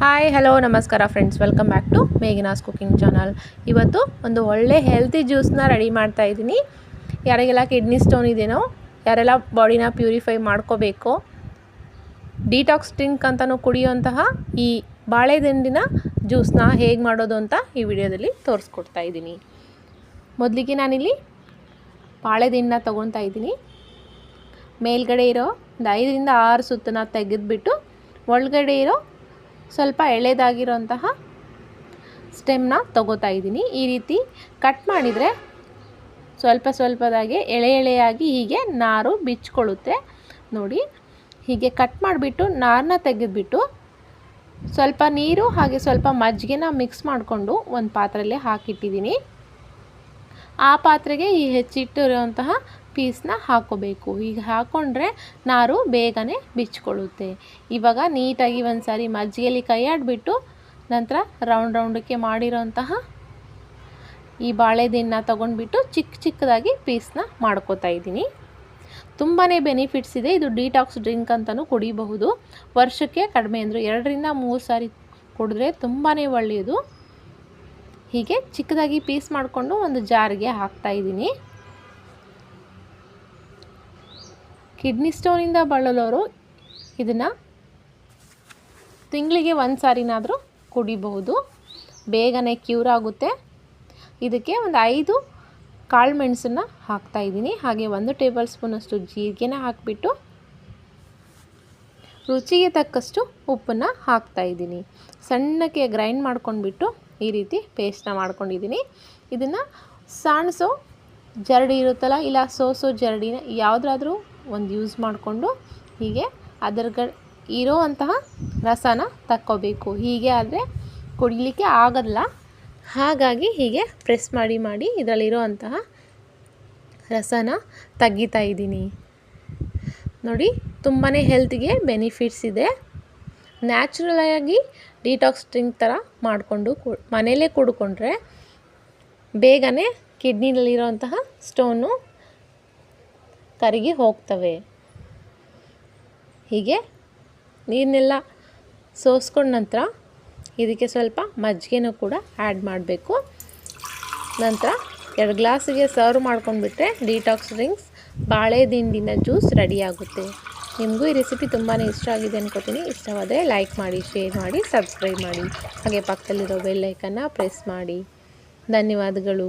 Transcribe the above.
Hi hello ನಮಸ್ಕಾರ friends welcome back to Meghana's cooking channel ಇವತ್ತು ಒಂದು ಒಳ್ಳೆ ಹೆಲ್ತಿ ಜ್ಯೂಸ್ನ ರೆಡಿ ಮಾಡ್ತಾ ಇದ್ದೀನಿ. ಯಾರಿಗೆಲ್ಲ ಕಿಡ್ನಿ ಸ್ಟೋನ್ ಇದೆಯೋ ಯಾರೆಲ್ಲ ಬಾಡಿನ ಪ್ಯೂರಿಫೈ ಮಾಡ್ಕೋಬೇಕು ಡಿಟಾಕ್ಸ್ ಡ್ರಿಂಕ್ ಅಂತಲೂ ಕುಡಿಯುವಂತಹ ಈ ಬಾಳೆದಿಂಡಿನ ಜ್ಯೂಸ್ನ ಹೇಗೆ ಮಾಡೋದು ಅಂತ ಈ ವಿಡಿಯೋದಲ್ಲಿ ತೋರಿಸ್ಕೊಡ್ತಾ ಇದ್ದೀನಿ. ಮೊದಲಿಗೆ ನಾನಿಲ್ಲಿ ಬಾಳೆದಿಂಡನ್ನ ತೊಗೊತಾ ಇದ್ದೀನಿ. ಮೇಲ್ಗಡೆ ಇರೋ ಒಂದು ಐದರಿಂದ ಆರು ಸುತ್ತನ್ನ ತೆಗೆದುಬಿಟ್ಟು ಒಳಗಡೆ ಇರೋ ಸ್ವಲ್ಪ ಎಳೆದಾಗಿರೋಂತಹ ಸ್ಟೆಮ್ನ ತಗೋತಾ ಇದ್ದೀನಿ. ಈ ರೀತಿ ಕಟ್ ಮಾಡಿದರೆ ಸ್ವಲ್ಪ ಸ್ವಲ್ಪದಾಗೆ ಎಳೆ ಎಳೆಯಾಗಿ ಹೀಗೆ ನಾರು ಬಿಚ್ಕೊಳ್ಳುತ್ತೆ. ನೋಡಿ, ಹೀಗೆ ಕಟ್ ಮಾಡಿಬಿಟ್ಟು ನಾರನ್ನ ತೆಗೆದುಬಿಟ್ಟು ಸ್ವಲ್ಪ ನೀರು ಹಾಗೆ ಸ್ವಲ್ಪ ಮಜ್ಜಿಗೆನ ಮಿಕ್ಸ್ ಮಾಡಿಕೊಂಡು ಒಂದು ಪಾತ್ರೆಯಲ್ಲಿ ಹಾಕಿಟ್ಟಿದ್ದೀನಿ. ಆ ಪಾತ್ರೆಗೆ ಈ ಹೆಚ್ಚಿಟ್ಟಿರುವಂತಹ ಪೀಸ್ನ ಹಾಕೋಬೇಕು. ಈಗ ಹಾಕ್ಕೊಂಡ್ರೆ ನಾರು ಬೇಗನೆ ಬಿಚ್ಕೊಳ್ಳುತ್ತೆ. ಇವಾಗ ನೀಟಾಗಿ ಒಂದು ಸಾರಿ ಮಜ್ಜಿಗೆಯಲ್ಲಿ ಕೈಯಾಡಿಬಿಟ್ಟು ನಂತರ ರೌಂಡ್ ರೌಂಡಕ್ಕೆ ಮಾಡಿರೋಂತಹ ಈ ಬಾಳೆದಿನ್ನ ತೊಗೊಂಡ್ಬಿಟ್ಟು ಚಿಕ್ಕ ಚಿಕ್ಕದಾಗಿ ಪೀಸ್ನ ಮಾಡ್ಕೋತಾ ಇದ್ದೀನಿ. ತುಂಬಾ ಬೆನಿಫಿಟ್ಸ್ ಇದೆ. ಇದು ಡಿಟಾಕ್ಸ್ ಡ್ರಿಂಕ್ ಅಂತಲೂ ಕುಡಿಬಹುದು. ವರ್ಷಕ್ಕೆ ಕಡಿಮೆ ಅಂದರು ಎರಡರಿಂದ ಮೂರು ಸಾರಿ ಕುಡಿದ್ರೆ ತುಂಬಾ ಒಳ್ಳೆಯದು. ಹೀಗೆ ಚಿಕ್ಕದಾಗಿ ಪೀಸ್ ಮಾಡಿಕೊಂಡು ಒಂದು ಜಾರಿಗೆ ಹಾಕ್ತಾ ಇದ್ದೀನಿ ಕಿಡ್ನಿ ಸ್ಟೋನಿಂದ ಬಳಲೋರು ಇದನ್ನು ತಿಂಗಳಿಗೆ ಒಂದು ಸಾರಿನಾದರೂ ಕುಡಿಬಹುದು. ಬೇಗನೆ ಕ್ಯೂರ್ ಆಗುತ್ತೆ. ಇದಕ್ಕೆ ಒಂದು ಐದು ಕಾಳು ಮೆಣಸನ್ನು ಹಾಕ್ತಾಯಿದ್ದೀನಿ ಹಾಗೆ ಒಂದು ಟೇಬಲ್ ಸ್ಪೂನಷ್ಟು ಜೀರಿಗೆನ ಹಾಕಿಬಿಟ್ಟು ರುಚಿಗೆ ತಕ್ಕಷ್ಟು ಉಪ್ಪನ್ನು ಹಾಕ್ತಾಯಿದ್ದೀನಿ ಸಣ್ಣಕ್ಕೆ ಗ್ರೈಂಡ್ ಮಾಡ್ಕೊಂಡ್ಬಿಟ್ಟು ಈ ರೀತಿ ಪೇಸ್ಟ್ನ ಮಾಡ್ಕೊಂಡಿದ್ದೀನಿ. ಇದನ್ನು ಸಾಣಿಸೋ ಜರಡಿ ಇರುತ್ತಲ್ಲ, ಇಲ್ಲ ಸೋಸೋ ಜರಡಿನ ಯಾವುದಾದ್ರೂ ಒಂದು ಯೂಸ್ ಮಾಡಿಕೊಂಡು ಹೀಗೆ ಅದರ ಇರೋ ಅಂತಹ ರಸನ ತಕ್ಕೋಬೇಕು. ಹೀಗೆ ಆದರೆ ಕುಡಿಲಿಕ್ಕೆ ಆಗಲ್ಲ. ಹಾಗಾಗಿ ಹೀಗೆ ಪ್ರೆಸ್ ಮಾಡಿ ಮಾಡಿ ಇದರಲ್ಲಿರೋ ಅಂತಹ ರಸನ ತೆಗಿತಾ ಇದ್ದೀನಿ. ನೋಡಿ ತುಂಬಾ ಹೆಲ್ತ್ಗೆ ಬೆನಿಫಿಟ್ಸ್ ಇದೆ. ನ್ಯಾಚುರಲಾಗಿ ಡಿಟಾಕ್ಸ್ ಡ್ರಿಂಕ್ ಥರ ಮಾಡಿಕೊಂಡು ಕು ಮನೆಯಲ್ಲೇ ಕುಡ್ಕೊಂಡ್ರೆ ಬೇಗನೆ ಕಿಡ್ನಿನಲ್ಲಿರೋಂತಹ ಸ್ಟೋನು ಕರಗಿ ಹೋಗ್ತವೆ. ಹೀಗೆ ನೀರನ್ನೆಲ್ಲ ಸೋಸ್ಕೊಂಡ ನಂತರ ಇದಕ್ಕೆ ಸ್ವಲ್ಪ ಮಜ್ಜಿಗೆನೂ ಕೂಡ ಆ್ಯಡ್ ಮಾಡಬೇಕು. ನಂತರ ಎರಡು ಗ್ಲಾಸಿಗೆ ಸರ್ವ್ ಮಾಡ್ಕೊಂಡ್ಬಿಟ್ರೆ ಡಿಟಾಕ್ಸ್ ಡ್ರಿಂಕ್ಸ್ ಬಾಳೆ ದಿಂಡಿನ ಜ್ಯೂಸ್ ರೆಡಿ ಆಗುತ್ತೆ. ನಿಮಗೂ ಈ ರೆಸಿಪಿ ತುಂಬಾ ಇಷ್ಟ ಆಗಿದೆ ಅನ್ಕೋತೀನಿ. ಇಷ್ಟವಾದರೆ ಲೈಕ್ ಮಾಡಿ ಶೇರ್ ಮಾಡಿ ಸಬ್ಸ್ಕ್ರೈಬ್ ಮಾಡಿ. ಹಾಗೆ ಪಕ್ಕದಲ್ಲಿರೋ ಬೆಲ್ಲೈಕನ್ನು ಪ್ರೆಸ್ ಮಾಡಿ. ಧನ್ಯವಾದಗಳು.